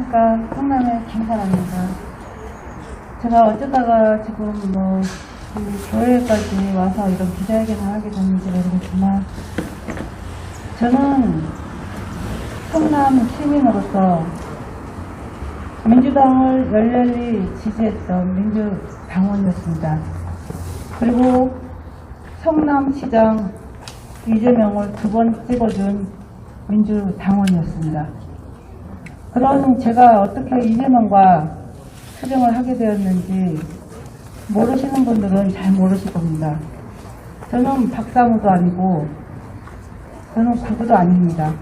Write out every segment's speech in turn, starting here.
안녕하십니까. 성남의 김사랑입니다. 제가 어쩌다가 지금 뭐, 이 교회까지 와서 이런 기자회견을 하게 됐는지 모르겠지만, 저는 성남 시민으로서 민주당을 열렬히 지지했던 민주당원이었습니다. 그리고 성남시장 이재명을 두 번 찍어준 민주당원이었습니다. 그런 제가 어떻게 이재명과 수정을 하게 되었는지 모르시는 분들은 잘 모르실 겁니다. 저는 박사무도 아니고 저는 구구도 아닙니다.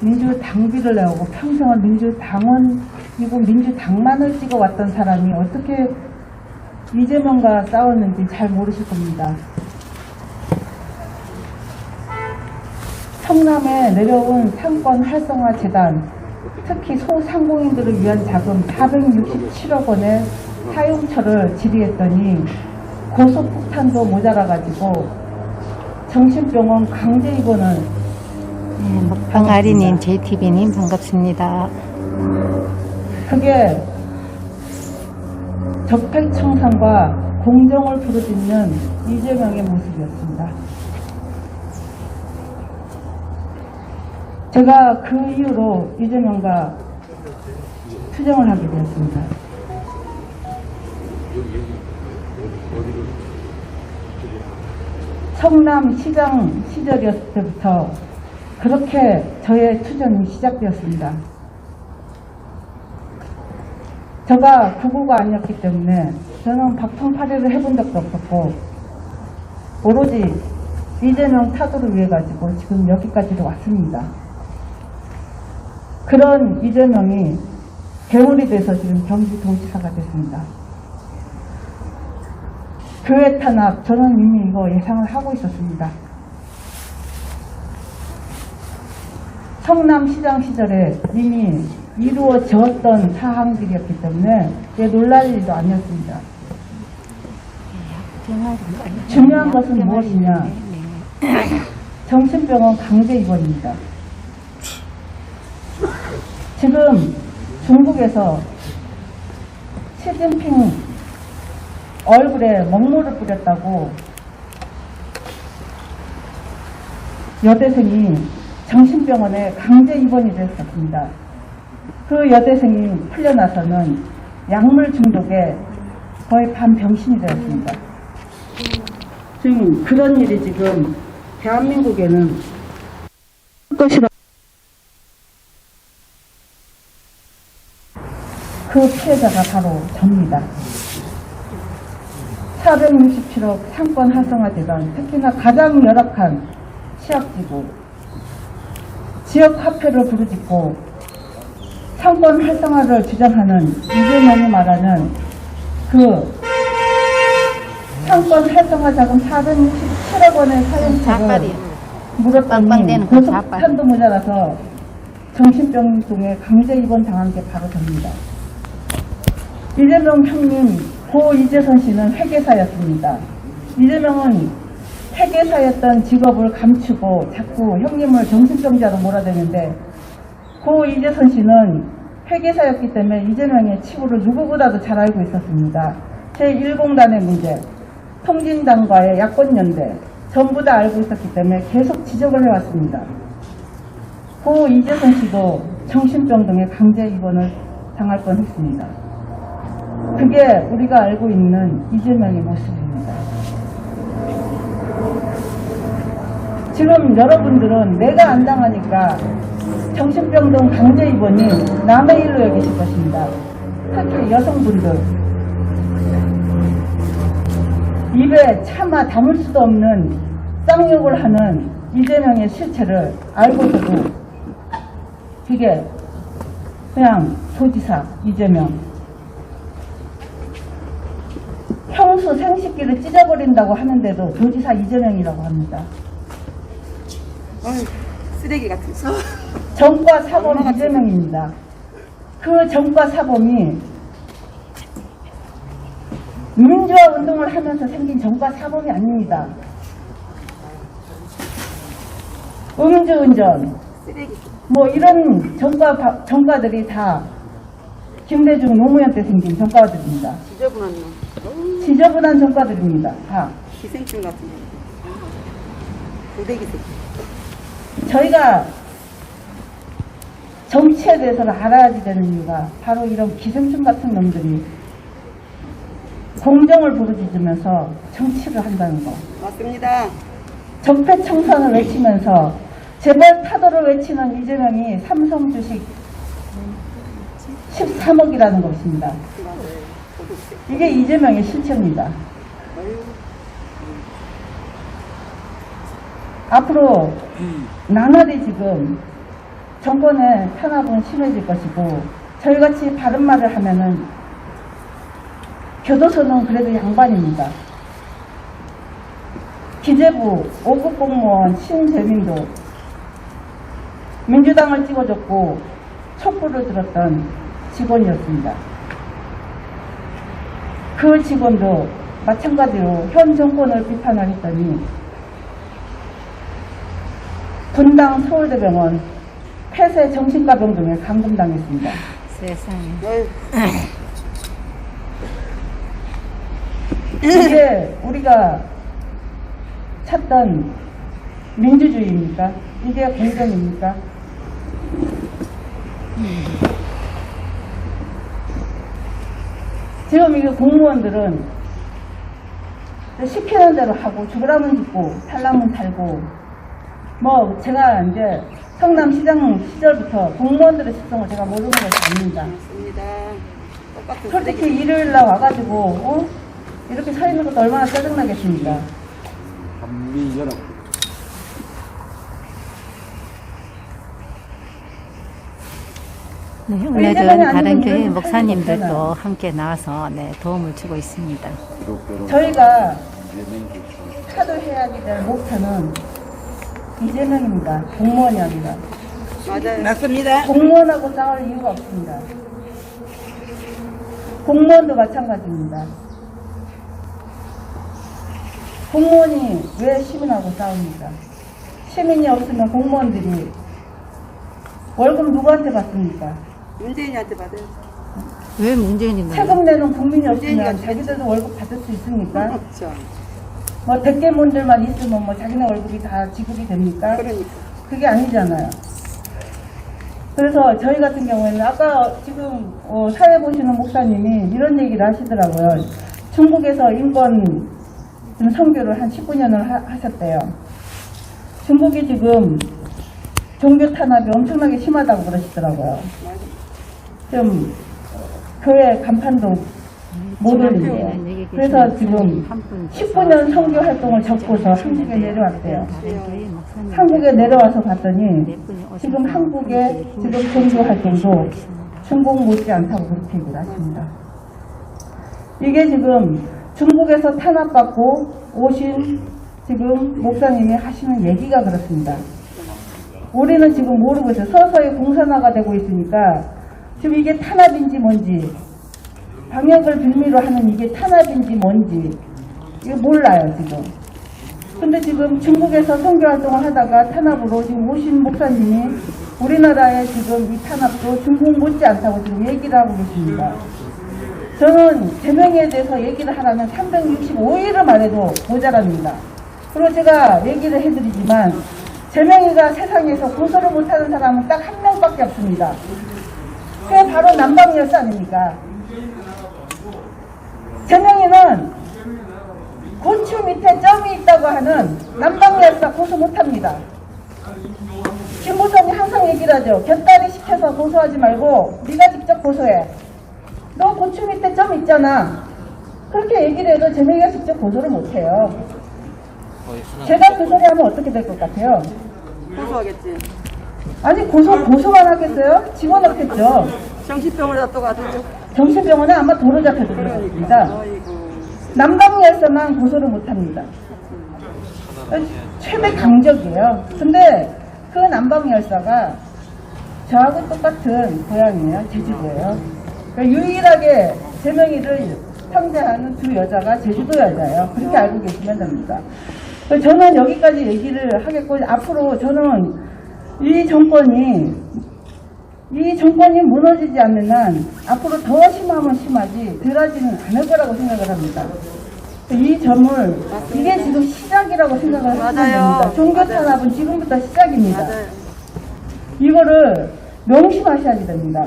민주당비를 내고 평생을 민주당원이고 민주당만을 찍어왔던 사람이 어떻게 이재명과 싸웠는지 잘 모르실 겁니다. 성남에 내려온 상권 활성화 재단, 특히 소상공인들을 위한 자금 467억 원의 사용처를 질의했더니 고속폭탄도 모자라가지고 정신병원 강제 입원을 네, 먹방 아리님, JTB님 반갑습니다. 그게 적폐청산과 공정을 부르짖는 이재명의 모습이었습니다. 제가 그 이후로 이재명과 투정을 하게 되었습니다. 성남 시장 시절이었을 때부터 그렇게 저의 투정이 시작되었습니다. 제가 구구가 아니었기 때문에 저는 박통파리를 해본 적도 없었고 오로지 이재명 타도를 위해 가지고 지금 여기까지도 왔습니다. 그런 이재명이 괴물이 돼서 지금 경기 도지사가 됐습니다. 교회 탄압 저는 이미 이거 예상을 하고 있었습니다. 성남시장 시절에 이미 이루어졌던 사항들이었기 때문에 이게 놀랄 일도 아니었습니다. 중요한 것은 무엇이냐? 정신병원 강제 입원입니다. 지금 중국에서 시진핑 얼굴에 먹물을 뿌렸다고 여대생이 정신병원에 강제 입원이 됐었습니다. 그 여대생이 풀려나서는 약물 중독에 거의 반병신이 되었습니다. 지금 그런 일이 지금 대한민국에는 것이라 그 피해자가 바로 접니다. 467억 상권 활성화재단, 특히나 가장 열악한 취약지구, 지역 화폐를 부르짖고 상권 활성화를 주장하는 이재명이 말하는 그 상권 활성화 자금 467억 원의 자빨이. 물었더니 고속탄도 모자라서 정신병동에 강제 입원 당한 게 바로 접니다. 이재명 형님 고 이재선 씨는 회계사였습니다. 이재명은 회계사였던 직업을 감추고 자꾸 형님을 정신병자로 몰아대는데 고 이재선 씨는 회계사였기 때문에 이재명의 치부를 누구보다도 잘 알고 있었습니다. 제1공단의 문제, 통진당과의 야권연대 전부 다 알고 있었기 때문에 계속 지적을 해왔습니다. 고 이재선 씨도 정신병 등의 강제 입원을 당할 뻔했습니다. 그게 우리가 알고 있는 이재명의 모습입니다. 지금 여러분들은 내가 안 당하니까 정신병동 강제 입원이 남의 일로 여기실 것입니다. 특히 여성분들. 입에 차마 담을 수도 없는 쌍욕을 하는 이재명의 실체를 알고서도 그게 그냥 도지사 이재명 평소 생식기를 찢어버린다고 하는데도 도지사 이재명이라고 합니다. 쓰레기 같은. 정과 사범 이재명입니다. 그 정과 사범이 민주화 운동을 하면서 생긴 정과 사범이 아닙니다. 음주운전. 뭐 이런 정가, 바- 정가들이 다 김대중 노무현 때 생긴 정가들입니다. 지저분한 놈. 지저분한 정가들입니다. 다. 기생충 같은 거. 고데기생. 저희가 정치에 대해서는 알아야 되는 이유가 바로 이런 기생충 같은 놈들이 공정을 부르짖으면서 정치를 한다는 거. 맞습니다. 적폐 청산을 외치면서 재벌 타도를 외치는 이재명이 삼성 주식 13억이라는 것입니다. 이게 이재명의 실체입니다. 앞으로 나날이 지금 정권의 탄압은 심해질 것이고 저희같이 바른 말을 하면은 교도소는 그래도 양반입니다. 기재부 5급 공무원 신재민도 민주당을 찍어줬고 촛불을 들었던 직원이었습니다. 그 직원도 마찬가지로 현 정권을 비판을 했더니 분당 서울대병원 폐쇄 정신과병 등에 감금당했습니다. 세상에. 아유, 이게 우리가 찾던 민주주의입니까? 이게 공정입니까? 지금 이게 공무원들은 시키는 대로 하고 죽으라면 죽고 살라면 살고 뭐 제가 이제 성남시장 시절부터 공무원들의 특성을 제가 모르는 것이 아닙니다. 맞습니다. 솔직히. 일요일 날 와가지고 어? 이렇게 서 있는 것도 얼마나 짜증나겠습니까? 한미연합 네, 오늘은 다른 교회 목사님들도. 함께 나와서 네, 도움을 주고 있습니다. 저희가 타도해야 될 목표는 이재명입니다. 공무원이 아니라. 맞아요. 맞습니다. 공무원하고 싸울 이유가 없습니다. 공무원도 마찬가지입니다. 공무원이 왜 시민하고 싸웁니까? 시민이 없으면 공무원들이 월급 누구한테 받습니까? 문재인한테 받아요. 왜 문재인이 세금 내는 국민이 문재인이가 없으면 자기들도 월급 받을 수 있습니까? 그렇죠. 뭐 대깨문들만 있으면 뭐 자기네 월급이 다 지급이 됩니까? 그러니까. 그게 아니잖아요. 그래서 저희 같은 경우에는 아까 지금 어, 사회 보시는 목사님이 이런 얘기를 하시더라고요. 중국에서 인권 좀 선교를 한 19년을 하, 셨대요 중국이 지금 종교 탄압이 엄청나게 심하다고 그러시더라고요. 좀 교회 간판도 못 올린대요. 그래서 지금 한 분께서 19년 선교 활동을 접고서 한국에 내려왔대요. 한국에 내려와서 봤더니 지금 한국의 함께 지금 종교 활동도. 중국 못지않다고 그렇게 얘기를 하십니다. 이게 지금 중국에서 탄압받고 오신 지금 목사님이 하시는 얘기가 그렇습니다. 우리는 지금 모르고 있어요. 서서히 공산화가 되고 있으니까 지금 이게 탄압인지 뭔지 방역을 빌미로 하는 이게 탄압인지 뭔지 이거 몰라요 지금. 근데 지금 중국에서 선교 활동을 하다가 탄압으로 지금 오신 목사님이 우리나라의 지금 이 탄압도 중국 못지않다고 지금 얘기를 하고 계십니다. 저는 제명에 대해서 얘기를 하라면 365일을 말해도 모자랍니다. 그리고 제가 얘기를 해드리지만 제명이가 세상에서 고소를 못하는 사람은 딱 한 명밖에 없습니다. 그게 바로 남방열사 아닙니까? 제명이는 고추 밑에 점이 있다고 하는 남방열사 고소 못합니다. 김부선이 항상 얘기를 하죠. 곁다리 시켜서 고소하지 말고 네가 직접 고소해. 너 고추 밑에 점 있잖아. 그렇게 얘기를 해도 제명이가 직접 고소를 못해요. 제가 그 소리 하면 어떻게 될 것 같아요? 고소하겠지. 아니 고소 고소만 하겠어요? 집어넣겠죠. 정신병을 또 가지고. 정신병원에 아마 도로 잡혀들 겁니다. 아이고. 남방열사만 고소를 못합니다. 최대 강적이에요. 근데 그 남방 열사가 저하고 똑같은 고향이에요. 제주도예요. 그러니까 유일하게 제명이를 상대하는 두 여자가 제주도 여자예요. 그렇게 알고 계시면 됩니다. 저는 여기까지 얘기를 하겠고 앞으로 저는 이 정권이 이 정권이 무너지지 않는 한 앞으로 더 심하면 심하지 덜하지는 않을 거라고 생각을 합니다. 이 점을 이게 지금 시작이라고 생각을 하시면. 됩니다. 종교 탄압은 지금부터 시작입니다. 맞아요. 이거를 명심하셔야 됩니다.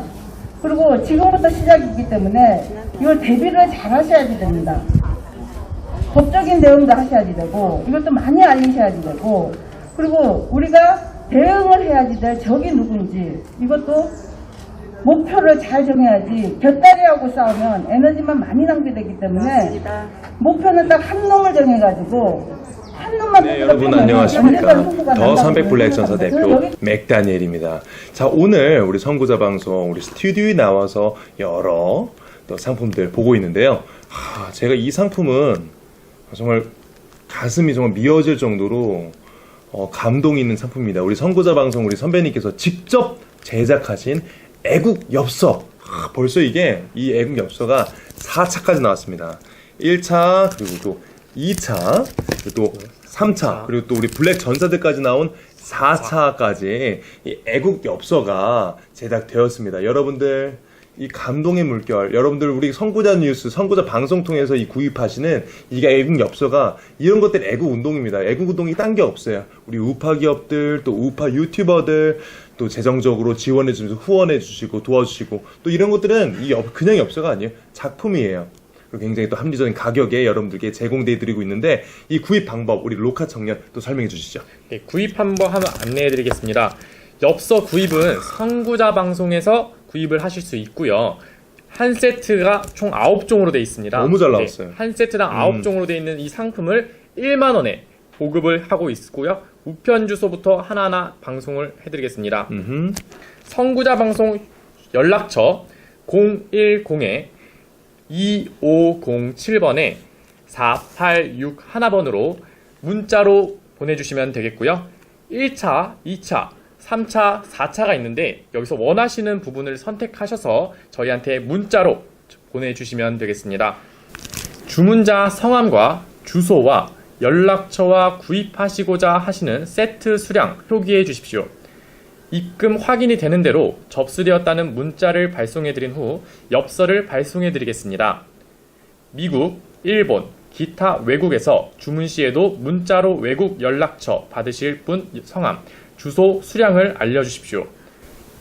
그리고 지금부터 시작이기 때문에 이걸 대비를 잘 하셔야 됩니다. 법적인 대응도 하셔야지 되고 이것도 많이 알리셔야지 되고 그리고 우리가 대응을 해야지 될 적이 누군지 이것도 목표를 잘 정해야지 곁다리하고 싸우면 에너지만 많이 낭비되기 때문에 맞습니다. 목표는 딱 한 놈을 정해가지고 한 놈만 네, 여러분 안녕하십니까. 더 난다고 300 블랙 전사 생각합니다. 대표 맥다니엘입니다. 자, 오늘 우리 선구자 방송, 우리 스튜디오에 나와서 여러 또 상품들 보고 있는데요. 하, 제가 이 상품은 정말 가슴이 정말 미어질 정도로 어, 감동 있는 상품입니다. 우리 선구자 방송 우리 선배님께서 직접 제작하신 애국 엽서. 하, 벌써 이게 이 애국 엽서가 4차까지 나왔습니다. 1차 그리고 또 2차 그리고 또 3차 그리고 또 우리 블랙 전사들까지 나온 4차까지 이 애국 엽서가 제작되었습니다. 여러분들 이 감동의 물결, 여러분들 우리 선구자 뉴스, 선구자 방송 통해서 이 구입하시는 이게 애국 엽서가 이런 것들 애국 운동입니다. 애국 운동이 딴 게 없어요. 우리 우파 기업들, 또 우파 유튜버들, 또 재정적으로 지원해 주시고 후원해 주시고 도와주시고 또 이런 것들은 이 엽- 그냥 엽서가 아니에요. 작품이에요. 그리고 굉장히 또 합리적인 가격에 여러분들께 제공돼 드리고 있는데 이 구입 방법 우리 로카 청년 또 설명해 주시죠. 네, 구입 한번 한번 안내해 드리겠습니다. 엽서 구입은 선구자 방송에서 구입을 하실 수 있고요. 한 세트가 총 9종으로 되어 있습니다. 너무 잘 나왔어요. 네, 한 세트당 음. 9종으로 되어 있는 이 상품을 1만 원에 보급을 하고 있고요. 우편 주소부터 하나하나 방송을 해 드리겠습니다. 음흠. 선구자 방송 연락처 010에 2507번에 4861번으로 문자로 보내주시면 되겠고요. 1차, 2차, 3차, 4차가 있는데 여기서 원하시는 부분을 선택하셔서 저희한테 문자로 보내주시면 되겠습니다. 주문자 성함과 주소와 연락처와 구입하시고자 하시는 세트 수량 표기해 주십시오. 입금 확인이 되는 대로 접수되었다는 문자를 발송해 드린 후 엽서를 발송해 드리겠습니다. 미국, 일본, 기타 외국에서 주문 시에도 문자로 외국 연락처 받으실 분 성함, 주소, 수량을 알려주십시오.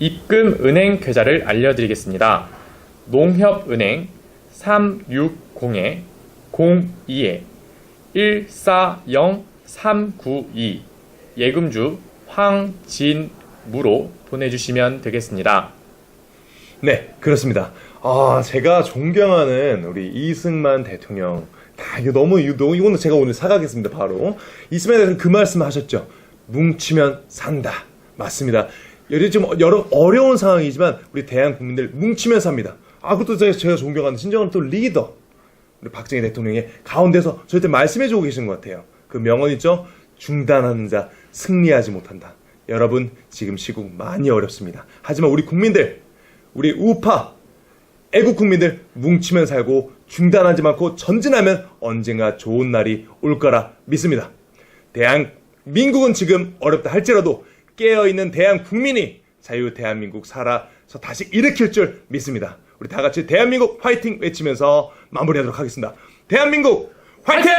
입금 은행 계좌를 알려드리겠습니다. 농협은행 360에 02에 140392 예금주 황진무로 보내주시면 되겠습니다. 네, 그렇습니다. 아, 제가 존경하는 우리 이승만 대통령. 아, 이거 너무, 이거, 너무- 이거는 제가 오늘 사가겠습니다, 바로. 이승만 대통령 그 말씀 하셨죠. 뭉치면 산다. 맞습니다. 지금 여러 어려운 상황이지만 우리 대한 국민들 뭉치면 삽니다. 아, 그것도 제가, 제가 존경하는 진정한 또 리더. 우리 박정희 대통령이 가운데서 저한테 말씀해주고 계신 것 같아요. 그 명언 있죠? 중단하는 자 승리하지 못한다. 여러분, 지금 시국 많이 어렵습니다. 하지만 우리 국민들, 우리 우파, 애국 국민들 뭉치면 살고 중단하지 않고 전진하면 언젠가 좋은 날이 올 거라 믿습니다. 대한 민국은 지금 어렵다 할지라도 깨어있는 대한 국민이 자유 대한민국 살아서 다시 일으킬 줄 믿습니다. 우리 다 같이 대한민국 화이팅 외치면서 마무리하도록 하겠습니다. 대한민국 화이팅!